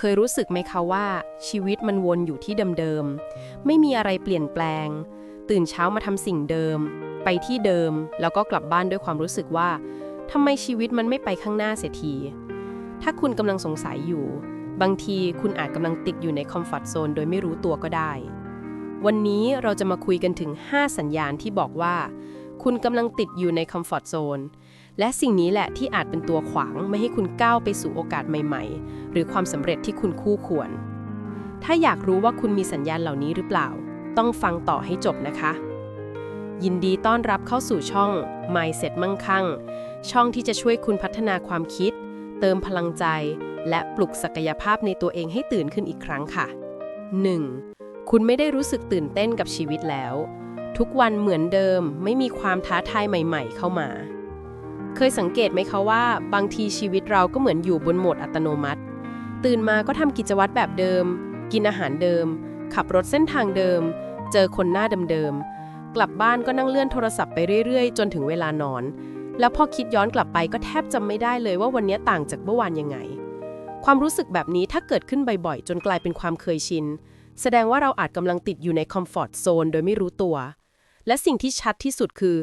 เคยรู้สึกไหมคะว่า ชีวิตมันวนอยู่ที่เดิมๆ ไม่มีอะไรเปลี่ยนแปลง ตื่นเช้ามาทำสิ่งเดิม ไปที่เดิม แล้วก็กลับบ้านด้วยความรู้สึกว่าทำไมชีวิตมันไม่ไปข้างหน้าเสียที ถ้าคุณกำลังสงสัยอยู่ บางทีคุณอาจกำลังติดอยู่ในคอมฟอร์ทโซนโดยไม่รู้ตัวก็ได้ วันนี้เราจะมาคุยกันถึง 5 สัญญาณที่บอกว่า คุณกำลังติดอยู่ในคอมฟอร์ทโซน และสิ่งนี้แหละที่อาจเป็นตัวขวางไม่ให้คุณก้าวไปสู่โอกาสใหม่ๆ หรือความสำเร็จที่คุณคู่ควร ถ้าอยากรู้ว่าคุณมีสัญญาณเหล่านี้หรือเปล่า ต้องฟังต่อให้จบนะคะ ยินดีต้อนรับเข้าสู่ช่อง Mindset มั่งคั่ง ช่องที่จะช่วยคุณพัฒนาความคิด เติมพลังใจ และปลุกศักยภาพในตัวเองให้ตื่นขึ้นอีกครั้งค่ะ 1. คุณไม่ได้รู้สึกตื่นเต้นกับชีวิตแล้ว ทุกวันเหมือนเดิมไม่มีความท้าทายใหม่ ๆ เข้ามา เคยสังเกตไหมคะว่า บางทีชีวิตเราก็เหมือนอยู่บนโหมดอัตโนมัติ ตื่นมาก็ทำกิจวัตรแบบเดิม กินอาหารเดิม ขับรถเส้นทางเดิม เจอคนหน้าเดิมๆกลับบ้านก็นั่งเลื่อนโทรศัพท์ไปเรื่อยๆ จนถึงเวลานอน แล้วพอคิดย้อนกลับไปก็แทบจำไม่ได้เลยว่าวันนี้ต่างจากเมื่อวานยังไง ความรู้สึกแบบนี้ถ้าเกิดขึ้นบ่อยๆ จนกลายเป็นความเคยชินแสดงว่าเราอาจกำลังติดอยู่ในคอมฟอร์ตโซนโดยไม่รู้ตัว และสิ่งที่ชัดที่สุดคือ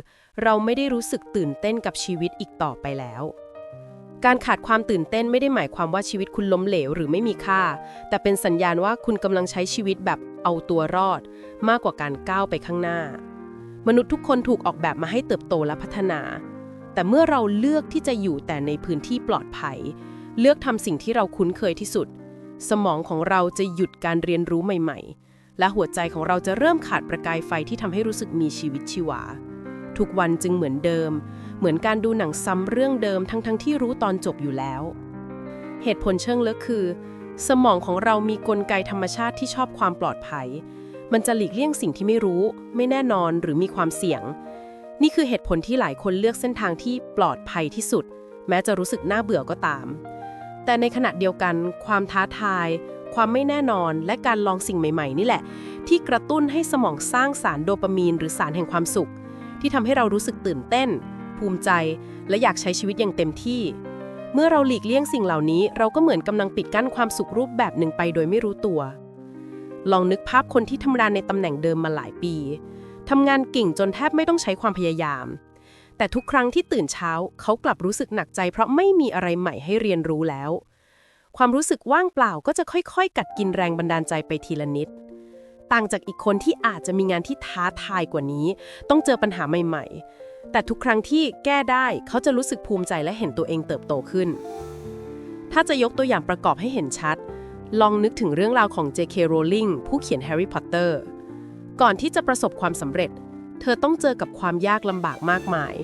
เราไม่ได้รู้สึกตื่นเต้นกับชีวิตอีกต่อไปแล้ว การขาดความตื่นเต้นไม่ได้หมายความว่าชีวิตคุณล้มเหลวหรือไม่มีค่า แต่เป็นสัญญาณว่าคุณกำลังใช้ชีวิตแบบเอาตัวรอด มากกว่าการก้าวไปข้างหน้า มนุษย์ทุกคนถูกออกแบบมาให้เติบโตและพัฒนา แต่เมื่อเราเลือกที่จะอยู่แต่ในพื้นที่ปลอดภัย เลือกทำสิ่งที่เราคุ้นเคยที่สุด สมองของเราจะหยุดการเรียนรู้ใหม่ ๆ และหัวใจของเราจะเริ่มขาดประกายไฟที่ทำให้รู้สึกมีชีวิตชีวา ทุกวันจึงเหมือนเดิม เหมือนการดูหนังซ้ำเรื่องเดิมทั้งๆทที่รู้ตอนจบอยู่แล้ว เหตุผลเชิงลึกคือ สมองของเรามีกลไกธรรมชาติที่ชอบความปลอดภัย มันจะหลีกเลี่ยงสิ่งที่ไม่รู้ ไม่แน่นอนหรือมีความเสี่ยง นี่คือเหตุผลที่หลายคนเลือกเส้นทางที่ปลอดภัยที่สุด แม้จะรู้สึกน่าเบื่อก็ตาม แต่ในขณะเดียวกัน ความท้าทาย ความไม่แน่นอน และการลองสิ่งใหม่ ๆ นี่แหละ ที่กระตุ้นให้สมองสร้างสารโดปามีน หรือสารแห่งความสุข ที่ทำให้เรารู้สึกตื่นเต้น ภูมิใจ และอยากใช้ชีวิตอย่างเต็มที่ เมื่อเราหลีกเลี่ยงสิ่งเหล่านี้ เราก็เหมือนกำลังปิดกั้นความสุขรูปแบบหนึ่งไปโดยไม่รู้ตัว ลองนึกภาพคนที่ทำงานในตำแหน่งเดิมมาหลายปีทำงานเก่งจนแทบไม่ต้องใช้ความพยายาม แต่ทุกครั้งที่ตื่นเช้า เขากลับรู้สึกหนักใจ เพราะไม่มีอะไรใหม่ให้เรียนรู้แล้ว ความรู้สึกว่างเปล่าก็จะค่อยๆ กัดกินแรงบันดาลใจไปทีละนิด ต่างจากอีกคนที่อาจจะมีงานที่ท้าทายกว่านี้ ต้องเจอปัญหาใหม่ ๆ แต่ทุกครั้งที่แก้ได้เขาจะรู้สึกภูมิใจและเห็นตัวเองเติบโตขึ้น ถ้าจะยกตัวอย่างประกอบให้เห็นชัด ลองนึกถึงเรื่องราวของ J.K. Rowling ผู้เขียน Harry Potter ก่อนที่จะประสบความสำเร็จ เธอต้องเจอกับความยากลำบากมากมาย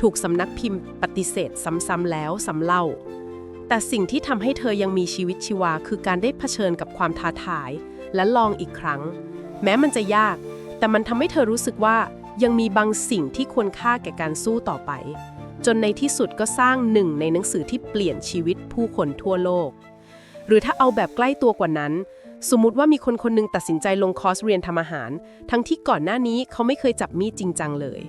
ถูกสำนักพิมพ์ปฏิเสธซ้ำๆแล้วซ้ำเล่าแต่สิ่งที่ทำให้เธอยังมีชีวิตชีวาคือการได้เผชิญกับความท้าทาย และลองอีกครั้ง แม้มันจะยาก แต่มันทำให้เธอรู้สึกว่ายังมีบางสิ่งที่ควรค่าแก่การสู้ต่อไป จนในที่สุดก็สร้างหนึ่งในหนังสือที่เปลี่ยนชีวิตผู้คนทั่วโลก หรือถ้าเอาแบบใกล้ตัวกว่านั้น สมมติว่ามีคนคนหนึงตัดสินใจลงคอร์สเรียนทำอาหาร ทั้งที่ก่อนหน้านี้เขาไม่เคยจับมีดจริงจังเลย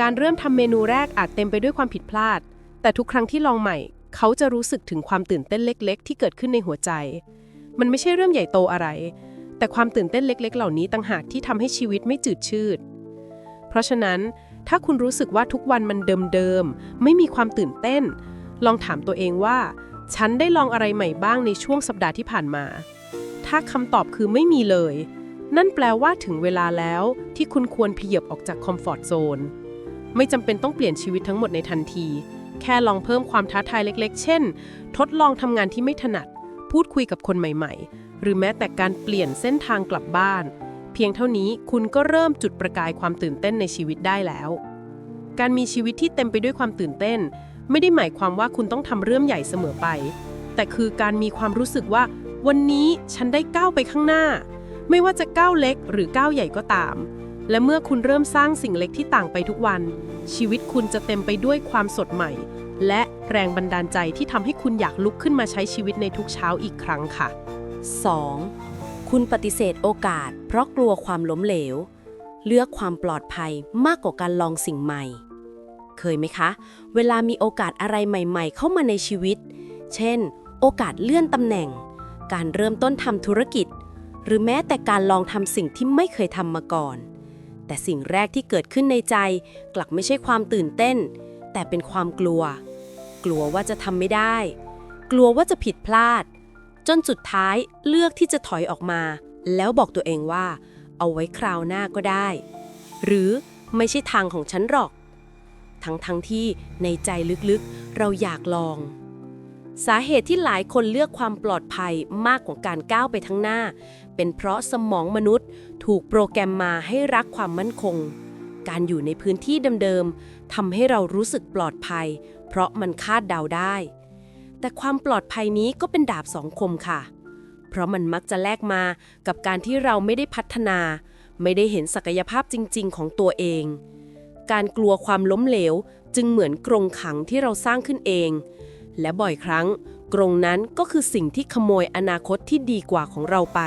การเริ่มทำเมนูแรกอาจเต็มไปด้วยความผิดพลาด แต่ทุกครั้งที่ลองใหม่ เขาจะรู้สึกถึงความตื่นเต้นเล็ก ๆ ที่เกิดขึ้นในหัวใจ มันไม่ใช่เรื่องใหญ่โตอะไร แต่ความตื่นเต้นเล็ก ๆ เหล่านี้ต่างหากที่ทำให้ชีวิตไม่จืดชืด เพราะฉะนั้นถ้าคุณรู้สึกว่าทุกวันมันเดิมๆ ไม่มีความตื่นเต้น ลองถามตัวเองว่า ฉันได้ลองอะไรใหม่บ้างในช่วงสัปดาห์ที่ผ่านมา ถ้าคำตอบคือไม่มีเลย นั่นแปลว่าถึงเวลาแล้วที่คุณควรขยับออกจากคอมฟอร์ทโซน ไม่จำเป็นต้องเปลี่ยนชีวิตทั้งหมดในทันที แค่ลองเพิ่มความท้าทายเล็ก ๆ เช่น ทดลองทำงานที่ไม่ถนัด พูดคุยกับคนใหม่ๆ หรือแม้แต่การเปลี่ยนเส้นทางกลับบ้าน เพียงเท่านี้คุณก็เริ่มจุดประกายความตื่นเต้นในชีวิตได้แล้ว การมีชีวิตที่เต็มไปด้วยความตื่นเต้น ไม่ได้หมายความว่าคุณต้องทำเรื่องใหญ่เสมอไป แต่คือการมีความรู้สึกว่า วันนี้ฉันได้ก้าวไปข้างหน้า ไม่ว่าจะก้าวเล็กหรือก้าวใหญ่ก็ตาม และเมื่อคุณเริ่มสร้างสิ่งเล็กที่ต่างไปทุกวัน ชีวิตคุณจะเต็มไปด้วยความสดใหม่ และแรงบันดาลใจที่ทำให้คุณอยากลุกขึ้นมาใช้ชีวิตในทุกเช้าอีกครั้งค่ะ 2. คุณปฏิเสธโอกาส เพราะกลัวความล้มเหลว เลือกความปลอดภัยมากกว่าการลองสิ่งใหม่ เคยไหมคะ เวลามีโอกาสอะไรใหม่ ๆ เข้ามาในชีวิต เช่น โอกาสเลื่อนตำแหน่ง การเริ่มต้นทำธุรกิจ หรือแม้แต่การลองทำสิ่งที่ไม่เคยทำมาก่อน แต่สิ่งแรกที่เกิดขึ้นในใจ กลับไม่ใช่ความตื่นเต้น แต่เป็นความกลัว กลัวว่าจะทำไม่ได้ กลัวว่าจะผิดพลาด จนสุดท้ายเลือกที่จะถอยออกมา แล้วบอกตัวเองว่า เอาไว้คราวหน้าก็ได้ หรือไม่ใช่ทางของฉันหรอก ทั้งทั้งที่ในใจลึกๆ เราอยากลอง สาเหตุที่หลายคนเลือกความปลอดภัยมากกว่าการก้าวไปข้างหน้า เป็นเพราะสมองมนุษย์ ถูกโปรแกรมมาให้รักความมั่นคง การอยู่ในพื้นที่เดิมๆ ทำให้เรารู้สึกปลอดภัย เพราะมันคาดเดาได้ แต่ความปลอดภัยนี้ก็เป็นดาบสองคมค่ะ เพราะมันมักจะแลกมากับการที่เราไม่ได้พัฒนา ไม่ได้เห็นศักยภาพจริง ๆ ของตัวเอง การกลัวความล้มเหลวจึงเหมือนกรงขังที่เราสร้างขึ้นเอง และบ่อยครั้ง กรงนั้นก็คือสิ่งที่ขโมยอนาคตที่ดีกว่าของเราไป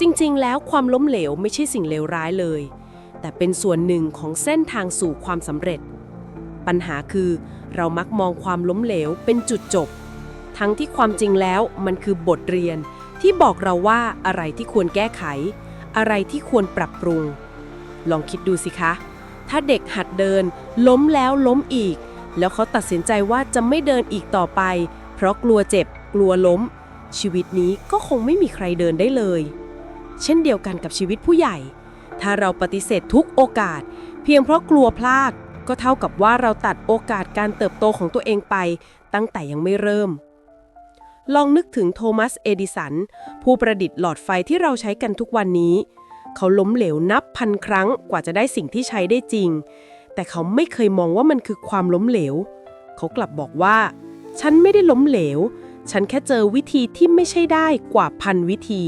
จริงๆ แล้วความล้มเหลวไม่ใช่สิ่งเลวร้ายเลย แต่เป็นส่วนหนึ่งของเส้นทางสู่ความสำเร็จ ปัญหาคือ เรามักมองความล้มเหลวเป็นจุดจบ ทั้งที่ความจริงแล้วมันคือบทเรียน ที่บอกเราว่าอะไรที่ควรแก้ไข อะไรที่ควรปรับปรุง ลองคิดดูสิคะ ถ้าเด็กหัดเดิน ล้มแล้วล้มอีก แล้วเขาตัดสินใจว่าจะไม่เดินอีกต่อไป เพราะกลัวเจ็บ กลัวล้ม ชีวิตนี้ก็คงไม่มีใครเดินได้เลย เช่นเดียวกันกับชีวิตผู้ใหญ่ ถ้าเราปฏิเสธทุกโอกาส เพียงเพราะกลัวพลาด ก็เท่ากับว่าเราตัดโอกาสการเติบโตของตัวเองไป ตั้งแต่ยังไม่เริ่ม ลองนึกถึงโทมัส เอดิสัน ผู้ประดิษฐ์หลอดไฟที่เราใช้กันทุกวันนี้ เขาล้มเหลวนับพันครั้งกว่าจะได้สิ่งที่ใช้ได้จริง แต่เขาไม่เคยมองว่ามันคือความล้มเหลว เขากลับบอกว่า ฉันไม่ได้ล้มเหลว ฉันแค่เจอวิธีที่ไม่ใช่ได้กว่าพันวิธี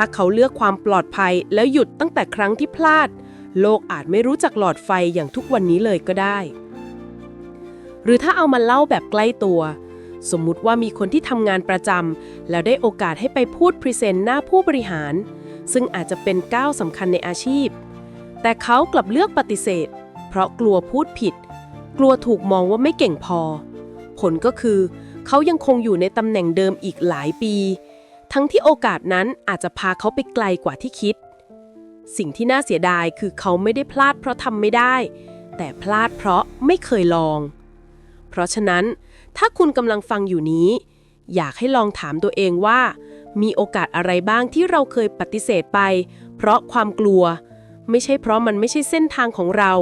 ถ้าเขาเลือกความปลอดภัยแล้วหยุดตั้งแต่ครั้งที่พลาด โลกอาจไม่รู้จักหลอดไฟอย่างทุกวันนี้เลยก็ได้ หรือถ้าเอามาเล่าแบบใกล้ตัว สมมุติว่ามีคนที่ทำงานประจำแล้วได้โอกาสให้ไปพูดพรีเซนต์หน้าผู้บริหาร ซึ่งอาจจะเป็นก้าวสำคัญในอาชีพ แต่เขากลับเลือกปฏิเสธ เพราะกลัวพูดผิด กลัวถูกมองว่าไม่เก่งพอ ผลก็คือ เขายังคงอยู่ในตำแหน่งเดิมอีกหลายปี ทั้งที่โอกาสนั้นอาจจะพาเขาไปไกลกว่าที่คิด สิ่งที่น่าเสียดายคือเขาไม่ได้พลาดเพราะทำไม่ได้ แต่พลาดเพราะไม่เคยลอง เพราะฉะนั้น ถ้าคุณกำลังฟังอยู่นี้ อยากให้ลองถามตัวเองว่า มีโอกาสอะไรบ้างที่เราเคยปฏิเสธไป เพราะความกลัว ไม่ใช่เพราะมันไม่ใช่เส้นทางของเรา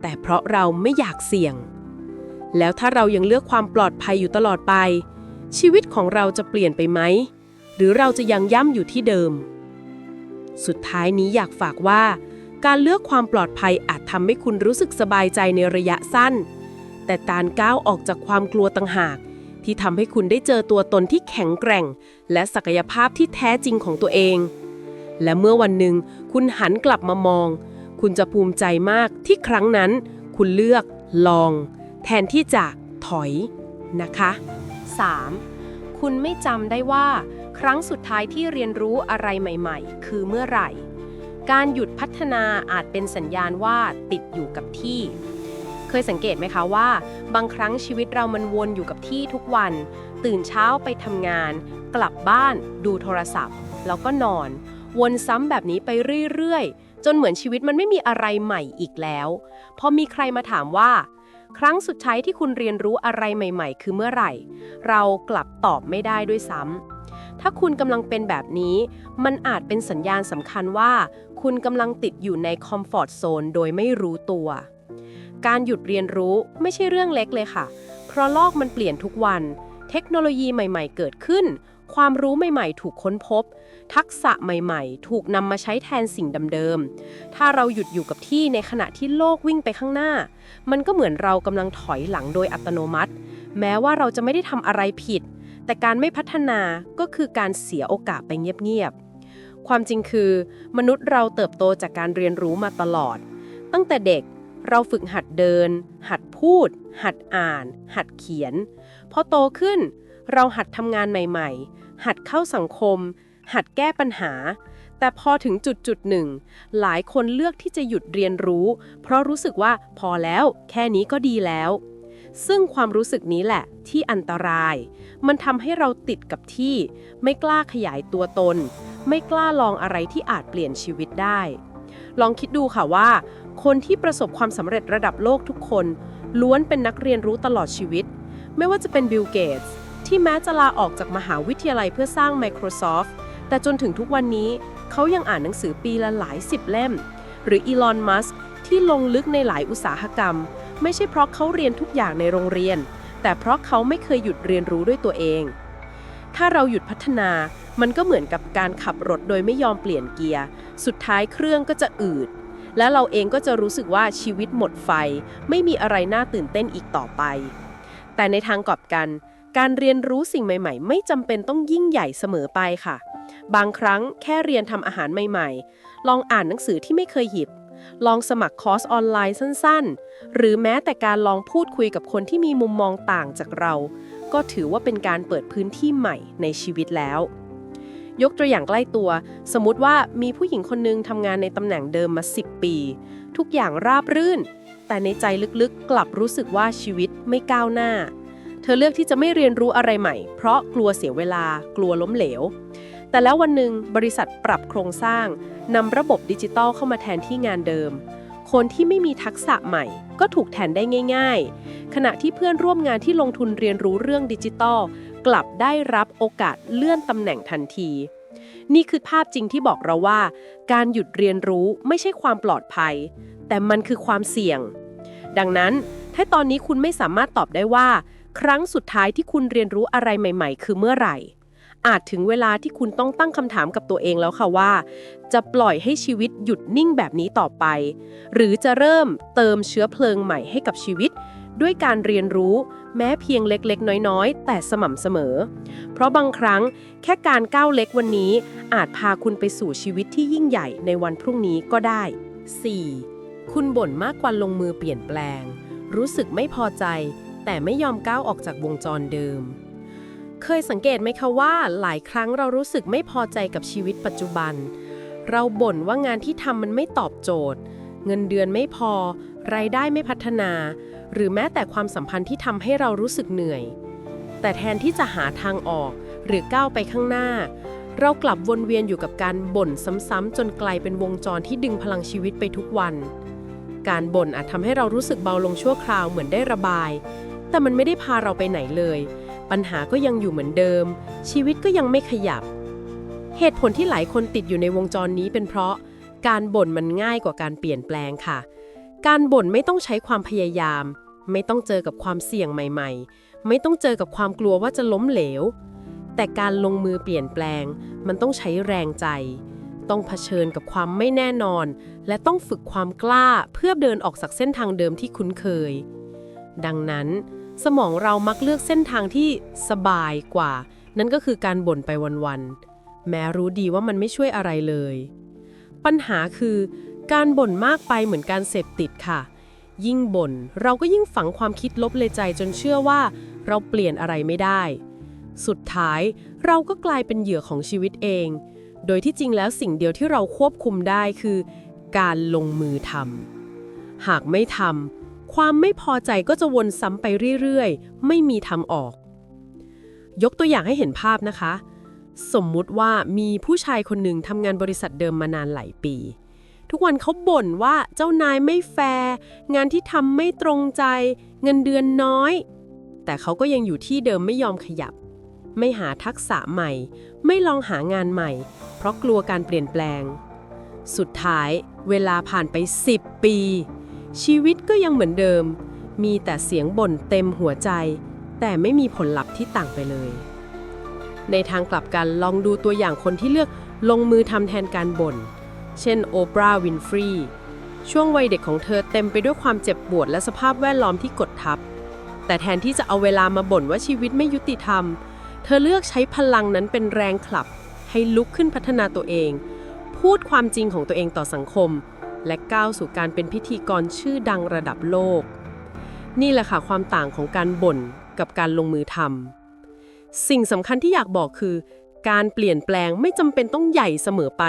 แต่เพราะเราไม่อยากเสี่ยง แล้วถ้าเรายังเลือกความปลอดภัยอยู่ตลอดไป ชีวิตของเราจะเปลี่ยนไปไหม หรือเราจะยังย่ำอยู่ที่เดิม สุดท้ายนี้อยากฝากว่า การเลือกความปลอดภัยอาจทำให้คุณรู้สึกสบายใจในระยะสั้น แต่การก้าวออกจากความกลัวต่างหาก ที่ทำให้คุณได้เจอตัวตนที่แข็งแกร่ง และศักยภาพที่แท้จริงของตัวเอง และเมื่อวันหนึ่งคุณหันกลับมามอง คุณจะภูมิใจมากที่ครั้งนั้น คุณเลือกลอง แทนที่จะถอยนะคะ 3. คุณไม่จำได้ว่า ครั้งสุดท้ายที่เรียนรู้อะไรใหม่ๆ คือเมื่อไหร่ การหยุดพัฒนาอาจเป็นสัญญาณว่าติดอยู่กับที่ เคยสังเกตไหมคะว่า บางครั้งชีวิตเรามันวนอยู่กับที่ทุกวัน ตื่นเช้าไปทำงาน กลับบ้าน ดูโทรศัพท์ แล้วก็นอน วนซ้ำแบบนี้ไปเรื่อยๆ จนเหมือนชีวิตมันไม่มีอะไรใหม่อีกแล้ว พอมีใครมาถามว่าครั้งสุดท้ายที่คุณเรียนรู้อะไรใหม่ ๆ คือเมื่อไหร่ เรากลับตอบไม่ได้ด้วยซ้ำ ถ้าคุณกำลังเป็นแบบนี้ มันอาจเป็นสัญญาณสำคัญว่า คุณกำลังติดอยู่ในคอมฟอร์ทโซนโดยไม่รู้ตัว การหยุดเรียนรู้ไม่ใช่เรื่องเล็กเลยค่ะ เพราะโลกมันเปลี่ยนทุกวัน เทคโนโลยีใหม่ ๆ เกิดขึ้น ความรู้ใหม่ ๆ ถูกค้นพบ ทักษะใหม่ ๆ ถูกนำมาใช้แทนสิ่งเดิมๆ ถ้าเราหยุดอยู่กับที่ในขณะที่โลกวิ่งไปข้างหน้า มันก็เหมือนเรากำลังถอยหลังโดยอัตโนมัติ แม้ว่าเราจะไม่ได้ทำอะไรผิด แต่การไม่พัฒนาก็คือการเสียโอกาสไปเงียบๆ ความจริงคือ มนุษย์เราเติบโตจากการเรียนรู้มาตลอด ตั้งแต่เด็กเราฝึกหัดเดิน หัดพูด หัดอ่าน หัดเขียน พอโตขึ้น เราหัดทำงานใหม่ๆ หัดเข้าสังคม หัดแก้ปัญหา แต่พอถึงจุดจุดหนึ่ง หลายคนเลือกที่จะหยุดเรียนรู้ เพราะรู้สึกว่าพอแล้ว แค่นี้ก็ดีแล้ว ซึ่งความรู้สึกนี้แหละที่อันตราย มันทำให้เราติดกับที่ ไม่กล้าขยายตัวตน ไม่กล้าลองอะไรที่อาจเปลี่ยนชีวิตได้ ลองคิดดูค่ะว่า คนที่ประสบความสำเร็จระดับโลกทุกคน ล้วนเป็นนักเรียนรู้ตลอดชีวิต ไม่ว่าจะเป็นบิลเกตส์ที่แม้จะลาออกจากมหาวิทยาลัยเพื่อสร้าง Microsoft แต่จนถึงทุกวันนี้เขายังอ่านหนังสือปีละหลายสิบเล่ม หรืออีลอน มัสที่ลงลึกในหลายอุตสาหกรรม ไม่ใช่เพราะเขาเรียนทุกอย่างในโรงเรียน แต่เพราะเขาไม่เคยหยุดเรียนรู้ด้วยตัวเอง ถ้าเราหยุดพัฒนา มันก็เหมือนกับการขับรถโดยไม่ยอมเปลี่ยนเกียร์ สุดท้ายเครื่องก็จะอืด และเราเองก็จะรู้สึกว่าชีวิตหมดไฟ ไม่มีอะไรน่าตื่นเต้นอีกต่อไป แต่ในทางกลับกัน การเรียนรู้สิ่งใหม่ ๆ ไม่จำเป็นต้องยิ่งใหญ่เสมอไปค่ะ บางครั้งแค่เรียนทำอาหารใหม่ ๆ ลองอ่านหนังสือที่ไม่เคยหยิบ ลองสมัครคอร์สออนไลน์สั้นๆ หรือแม้แต่การลองพูดคุยกับคนที่มีมุมมองต่างจากเรา ก็ถือว่าเป็นการเปิดพื้นที่ใหม่ในชีวิตแล้ว ยกตัวอย่างใกล้ตัว สมมติว่ามีผู้หญิงคนหนึงทำงานในตำแหน่งเดิมมา 10 ปี ทุกอย่างราบรื่น แต่ในใจลึกๆ กลับรู้สึกว่าชีวิตไม่ก้าวหน้า เธอเลือกที่จะไม่เรียนรู้อะไรใหม่ เพราะกลัวเสียเวลา กลัวล้มเหลว แต่แล้ววันหนึ่งบริษัทปรับโครงสร้างนำระบบดิจิตอลเข้ามาแทนที่งานเดิม คนที่ไม่มีทักษะใหม่ ก็ถูกแทนได้ง่าย ๆ ขณะที่เพื่อนร่วมงานที่ลงทุนเรียนรู้เรื่องดิจิตอลกลับได้รับโอกาสเลื่อนตำแหน่งทันที นี่คือภาพจริงที่บอกเราว่า การหยุดเรียนรู้ไม่ใช่ความปลอดภัย แต่มันคือความเสี่ยง ดังนั้นถ้าตอนนี้คุณไม่สามารถตอบได้ว่า ครั้งสุดท้ายที่คุณเรียนรู้อะไรใหม่ ๆ คือเมื่อไหร่ อาจถึงเวลาที่คุณต้องตั้งคำถามกับตัวเองแล้วค่ะว่า จะปล่อยให้ชีวิตหยุดนิ่งแบบนี้ต่อไป หรือจะเริ่มเติมเชื้อเพลิงใหม่ให้กับชีวิต ด้วยการเรียนรู้แม้เพียงเล็กๆ น้อยๆ แต่สม่ำเสมอ เพราะบางครั้งแค่การก้าวเล็กวันนี้ อาจพาคุณไปสู่ชีวิตที่ยิ่งใหญ่ในวันพรุ่งนี้ก็ได้ 4. คุณบ่นมากกว่าลงมือเปลี่ยนแปลง รู้สึกไม่พอใจ แต่ไม่ยอมก้าวออกจากวงจรเดิม เคยสังเกตไหมคะว่า หลายครั้งเรารู้สึกไม่พอใจกับชีวิตปัจจุบัน เราบ่นว่างานที่ทำมันไม่ตอบโจทย์ เงินเดือนไม่พอ รายได้ไม่พัฒนา หรือแม้แต่ความสัมพันธ์ที่ทำให้เรารู้สึกเหนื่อย แต่แทนที่จะหาทางออกหรือก้าวไปข้างหน้า เรากลับวนเวียนอยู่กับการบ่นซ้ำๆจนกลายเป็นวงจรที่ดึงพลังชีวิตไปทุกวัน การบ่นอาจทำให้เรารู้สึกเบาลงชั่วคราวเหมือนได้ระบาย แต่มันไม่ได้พาเราไปไหนเลย ปัญหาก็ยังอยู่เหมือนเดิม ชีวิตก็ยังไม่ขยับ เหตุผลที่หลายคนติดอยู่ในวงจรนี้เป็นเพราะ การบ่นมันง่ายกว่าการเปลี่ยนแปลงค่ะ การบ่นไม่ต้องใช้ความพยายาม ไม่ต้องเจอกับความเสี่ยงใหม่ๆ ไม่ต้องเจอกับความกลัวว่าจะล้มเหลว แต่การลงมือเปลี่ยนแปลง มันต้องใช้แรงใจ ต้องเผชิญกับความไม่แน่นอน และต้องฝึกความกล้าเพื่อเดินออกจากเส้นทางเดิมที่คุ้นเคย ดังนั้น สมองเรามักเลือกเส้นทางที่สบายกว่า นั่นก็คือการบ่นไปวันๆ แม้รู้ดีว่ามันไม่ช่วยอะไรเลย ปัญหาคือการบ่นมากไปเหมือนการเสพติดค่ะ ยิ่งบ่นเราก็ยิ่งฝังความคิดลบเลยใจจนเชื่อว่า เราเปลี่ยนอะไรไม่ได้ สุดท้ายเราก็กลายเป็นเหยื่อของชีวิตเอง โดยที่จริงแล้วสิ่งเดียวที่เราควบคุมได้คือ การลงมือทำหากไม่ทำ ความไม่พอใจก็จะวนซ้ำไปเรื่อยๆ ไม่มีทางออก ยกตัวอย่างให้เห็นภาพนะคะ สมมุติว่ามีผู้ชายคนหนึ่งทำงานบริษัทเดิมมานานหลายปี ทุกวันเขาบ่นว่าเจ้านายไม่แฟร์งานที่ทำไม่ตรงใจ เงินเดือนน้อย แต่เขาก็ยังอยู่ที่เดิมไม่ยอมขยับ ไม่หาทักษะใหม่ ไม่ลองหางานใหม่ เพราะกลัวการเปลี่ยนแปลง สุดท้ายเวลาผ่านไป 10 ปี ชีวิตก็ยังเหมือนเดิม มีแต่เสียงบ่นเต็มหัวใจ แต่ไม่มีผลลัพธ์ที่ต่างไปเลย ในทางกลับกันลองดูตัวอย่างคนที่เลือกลงมือทำแทนการบ่น เช่นโอปราห์วินฟรีช่วงวัยเด็กของเธอเต็มไปด้วยความเจ็บปวดและสภาพแวดล้อมที่กดทับ แต่แทนที่จะเอาเวลามาบ่นว่าชีวิตไม่ยุติธรรม เธอเลือกใช้พลังนั้นเป็นแรงขับ ให้ลุกขึ้นพัฒนาตัวเอง พูดความจริงของตัวเองต่อสังคม และก้าวสู่การเป็นพิธีกรชื่อดังระดับโลก นี่แหละค่ะความต่างของการบ่นกับการลงมือทำสิ่งสำคัญที่อยากบอกคือ การเปลี่ยนแปลงไม่จำเป็นต้องใหญ่เสมอไป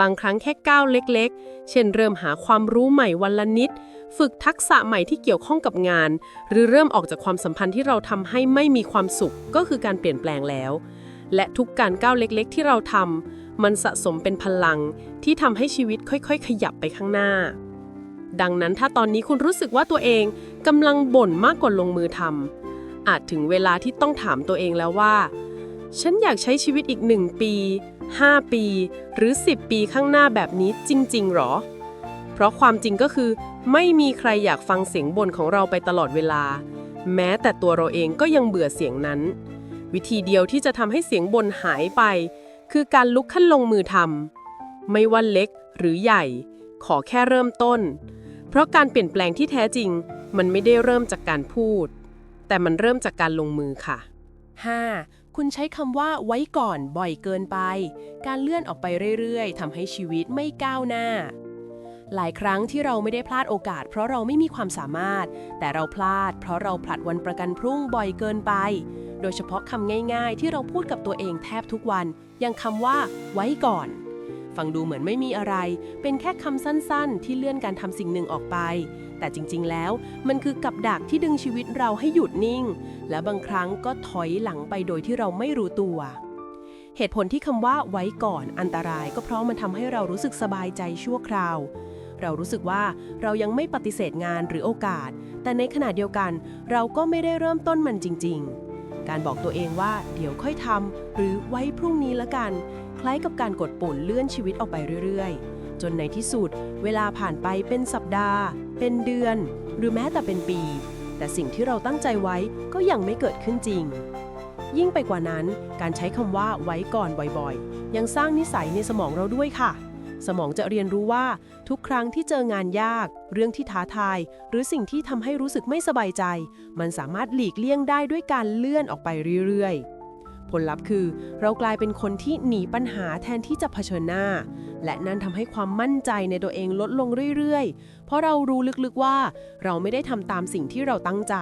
บางครั้งแค่ก้าวเล็กๆ เช่นเริ่มหาความรู้ใหม่วันละนิด ฝึกทักษะใหม่ที่เกี่ยวข้องกับงาน หรือเริ่มออกจากความสัมพันธ์ที่เราทำให้ไม่มีความสุขก็คือการเปลี่ยนแปลงแล้ว และทุกการก้าวเล็กๆ ที่เราทำ มันสะสมเป็นพลังที่ทำให้ชีวิตค่อยๆ ขยับไปข้างหน้า ดังนั้นถ้าตอนนี้คุณรู้สึกว่าตัวเองกำลังบ่นมากกว่าลงมือทำอาจถึงเวลาที่ต้องถามตัวเองแล้วว่า ฉันอยากใช้ชีวิตอีก1ปี 5 ปี หรือ 10 ปีข้างหน้าแบบนี้จริง ๆ หรอ เพราะความจริงก็คือไม่มีใครอยากฟังเสียงบ่นของเราไปตลอดเวลา แม้แต่ตัวเราเองก็ยังเบื่อเสียงนั้น วิธีเดียวที่จะทำให้เสียงบ่นหายไป คือการลุกขึ้นลงมือทำไม่ว่าเล็กหรือใหญ่ ขอแค่เริ่มต้น เพราะการเปลี่ยนแปลงที่แท้จริง มันไม่ได้เริ่มจากการพูด แต่มันเริ่มจากการลงมือค่ะ 5. คุณใช้คำว่าไว้ก่อนบ่อยเกินไป การเลื่อนออกไปเรื่อยๆทำให้ชีวิตไม่ก้าวหน้า หลายครั้งที่เราไม่ได้พลาดโอกาส เพราะเราไม่มีความสามารถ แต่เราพลาด เพราะเราผลัดวันประกันพรุ่งบ่อยเกินไป โดยเฉพาะคำง่าย ๆ ที่เราพูดกับตัวเองแทบทุกวัน อย่างคำว่า ไว้ก่อน ฟังดูเหมือนไม่มีอะไร เป็นแค่คำสั้นๆ ที่เลื่อนการทำสิ่งหนึ่งออกไป แต่จริงๆ แล้วมันคือกับดักที่ดึงชีวิตเราให้หยุดนิ่ง และบางครั้งก็ถอยหลังไปโดยที่เราไม่รู้ตัว เหตุผลที่คำว่าไว้ก่อนอันตรายก็เพราะมันทำให้เรารู้สึกสบายใจชั่วคราว เรารู้สึกว่าเรายังไม่ปฏิเสธงานหรือโอกาส แต่ในขณะเดียวกัน เราก็ไม่ได้เริ่มต้นมันจริง ๆ การบอกตัวเองว่าเดี๋ยวค่อยทำหรือไว้พรุ่งนี้ละกัน คล้ายกับการกดปุ่นเลื่อนชีวิตออกไปเรื่อยๆ จนในที่สุด เวลาผ่านไปเป็นสัปดาห์ เป็นเดือน หรือแม้แต่เป็นปี แต่สิ่งที่เราตั้งใจไว้ก็ยังไม่เกิดขึ้นจริง ยิ่งไปกว่านั้น การใช้คำว่าไว้ก่อนบ่อยๆ ยังสร้างนิสัยในสมองเราด้วยค่ะ สมองจะเรียนรู้ว่า ทุกครั้งที่เจองานยาก เรื่องที่ท้าทาย หรือสิ่งที่ทำให้รู้สึกไม่สบายใจ มันสามารถหลีกเลี่ยงได้ด้วยการเลื่อนออกไปเรื่อยๆ ผลลัพธ์คือ เรากลายเป็นคนที่หนีปัญหาแทนที่จะเผชิญหน้า และนั่นทำให้ความมั่นใจในตัวเองลดลงเรื่อยๆ เพราะเรารู้ลึกๆว่า เราไม่ได้ทำตามสิ่งที่เราตั้งใจ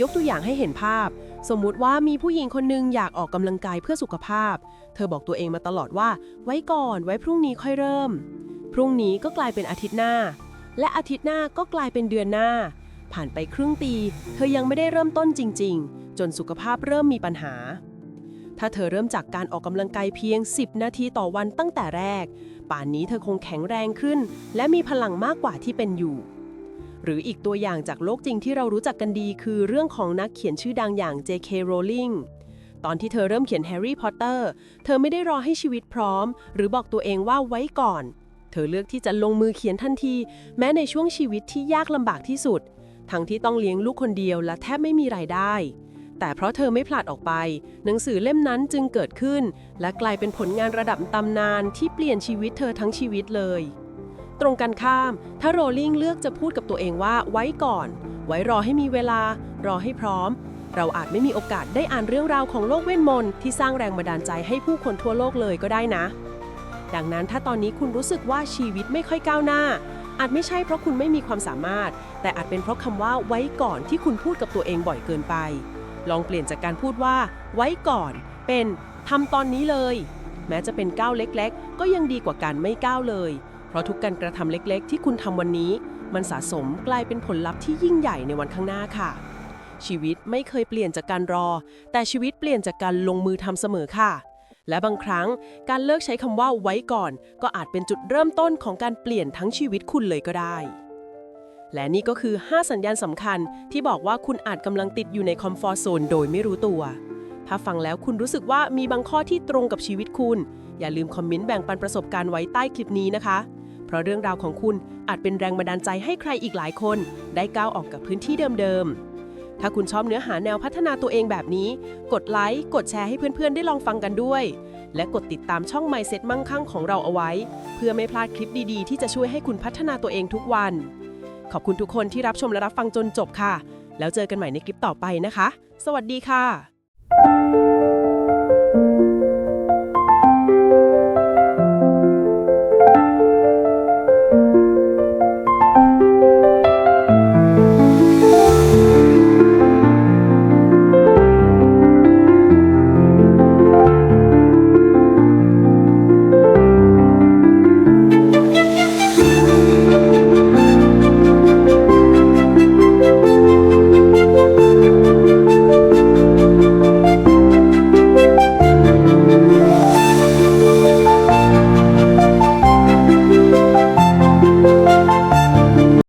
ยกตัวอย่างให้เห็นภาพ สมมุติว่ามีผู้หญิงคนหนึงอยากออกกำลังกายเพื่อสุขภาพ เธอบอกตัวเองมาตลอดว่า ไว้ก่อนไว้พรุ่งนี้ค่อยเริ่ม พรุ่งนี้ก็กลายเป็นอาทิตย์หน้า และอาทิตย์หน้าก็กลายเป็นเดือนหน้า ผ่านไปครึ่งปี เธอยังไม่ได้เริ่มต้นจริง ๆ จนสุขภาพเริ่มมีปัญหา ถ้าเธอเริ่มจากการออกกำลังกายเพียง 10 นาทีต่อวันตั้งแต่แรก ป่านนี้เธอคงแข็งแรงขึ้น และมีพลังมากกว่าที่เป็นอยู่ หรืออีกตัวอย่างจากโลกจริงที่เรารู้จักกันดี คือเรื่องของนักเขียนชื่อดังอย่าง J.K. Rowling ตอนที่เธอเริ่มเขียนแฮร์รี่พอตเตอร์ เธอไม่ได้รอให้ชีวิตพร้อม หรือบอกตัวเองว่าไว้ก่อน เธอเลือกที่จะลงมือเขียนทันที แม้ในช่วงชีวิตที่ยากลำบากที่สุด ทั้งที่ต้องเลี้ยงลูกคนเดียวและแทบไม่มีรายได้ แต่เพราะเธอไม่พลาดออกไป หนังสือเล่มนั้นจึงเกิดขึ้น และกลายเป็นผลงานระดับตำนานที่เปลี่ยนชีวิตเธอทั้งชีวิตเลย ตรงกันข้าม ถ้าโรลลิงเลือกจะพูดกับตัวเองว่าไว้ก่อน ไว้รอให้มีเวลา รอให้พร้อม เราอาจไม่มีโอกาสได้อ่านเรื่องราวของโลกเวทมนต์ที่สร้างแรงบันดาลใจให้ผู้คนทั่วโลกเลยก็ได้นะ ดังนั้นถ้าตอนนี้คุณรู้สึกว่าชีวิตไม่ค่อยก้าวหน้า อาจไม่ใช่เพราะคุณไม่มีความสามารถ แต่อาจเป็นเพราะคำว่าไว้ก่อนที่คุณพูดกับตัวเองบ่อยเกินไป ลองเปลี่ยนจากการพูดว่า ไว้ก่อน เป็นทำตอนนี้เลย แม้จะเป็นก้าวเล็ก ๆ ก็ยังดีกว่าการไม่ก้าวเลย เพราะทุกการกระทำเล็กๆ ที่คุณทำวันนี้ มันสะสมกลายเป็นผลลัพธ์ที่ยิ่งใหญ่ในวันข้างหน้าค่ะ ชีวิตไม่เคยเปลี่ยนจากการรอ แต่ชีวิตเปลี่ยนจากการลงมือทำเสมอค่ะ และบางครั้งการเลิกใช้คำว่าไว้ก่อน ก็อาจเป็นจุดเริ่มต้นของการเปลี่ยนทั้งชีวิตคุณเลยก็ได้ และนี่ก็คือ 5 สัญญาณสำคัญที่บอกว่าคุณอาจกำลังติดอยู่ในคอมฟอร์ z โซนโดยไม่รู้ตัวถ้าฟังแล้วคุณรู้สึกว่ามีบางข้อที่ตรงกับชีวิตคุณ อย่าลืมคอมเมนต์แบ่งปันประสบการณ์ไว้ใต้คลิปนี้นะคะ เพราะเรื่องราวของคุณอาจเป็นแรงบันดาลใจให้ใครอีกหลายคน ได้ก้าวออกกับพื้นที่เดิมๆ ถ้าคุณชอบเนื้อหาแนวพัฒนาตัวเองแบบนี้ กดไลค์กดแชร์ให้เพื่อนๆ ได้ลองฟังกันด้วย และกดติดตามช่อง Mindset มั่งคั่งของเราเอาไว้ เพื่อไม่พลาดคลิปดีๆ ที่จะช่วยให้คุณพัฒนาตัวเองทุกวัน ขอบคุณทุกคนที่รับชมและรับฟังจนจบค่ะ แล้วเจอกันใหม่ในคลิปต่อไปนะคะ สวัสดีค่ะ